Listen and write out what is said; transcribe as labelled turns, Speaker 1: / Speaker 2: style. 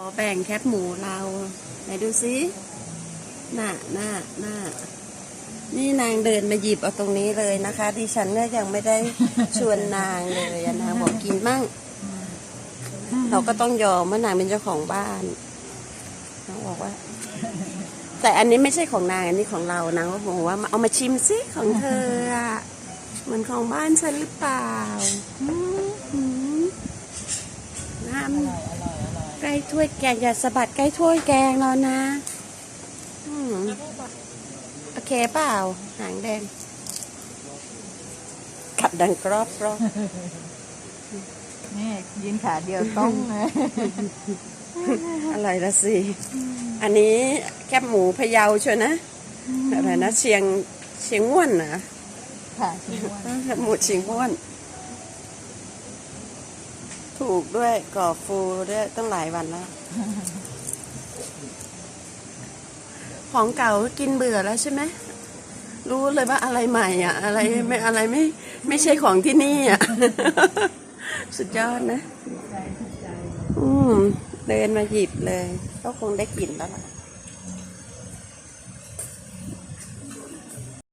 Speaker 1: ขอแบ่งแคบหมูเรา ไหนดูซิหน่ะน่ะน่ะนี่นางเดินมาหยิบเอาตรงนี้เลยนะคะ ดิฉันเนี่ยยังไม่ได้ชวนนางเลยนางบอกกินมั่ง เราก็ต้องยอมว่านางเป็นเจ้าของบ้านนางบอกว่า แต่อันนี้ไม่ใช่ของนางอันนี้ของเรานางก็บอกว่ามาเอามาชิมซิของเธออะเหมือนของบ้านฉันหรือเปล่าอืมอืมน้ำ ใกล้ถ้วยแกงอย่าสะบัดใกล้ถ้วยแกงเรานะอืมโอเคเปล่า หางแดงขับดังกรอบกรอบ
Speaker 2: นี่ยืนขาเดียวต้องนะ
Speaker 1: อร่อยละสิ อันนี้แคบหมูพะเยาชัวนะอะไรนะเชียงเชียงม่วนนะ
Speaker 2: ค่ะชิมว่า
Speaker 1: แคบหมูเชียงม่วน ถูกด้วยก่อฟูด้วยตั้งหลายวันแล้ว ของเก่ากินเบื่อแล้วใช่ไหมรู้เลยว่าอะไรใหม่อะ อะไรไม่อะไรไม่ ไม่ใช่ของที่นี่อะ สุดยอดนะ อืม เดินมาหยิบเลย ก็คงได้กลิ่นแล้วล่ะ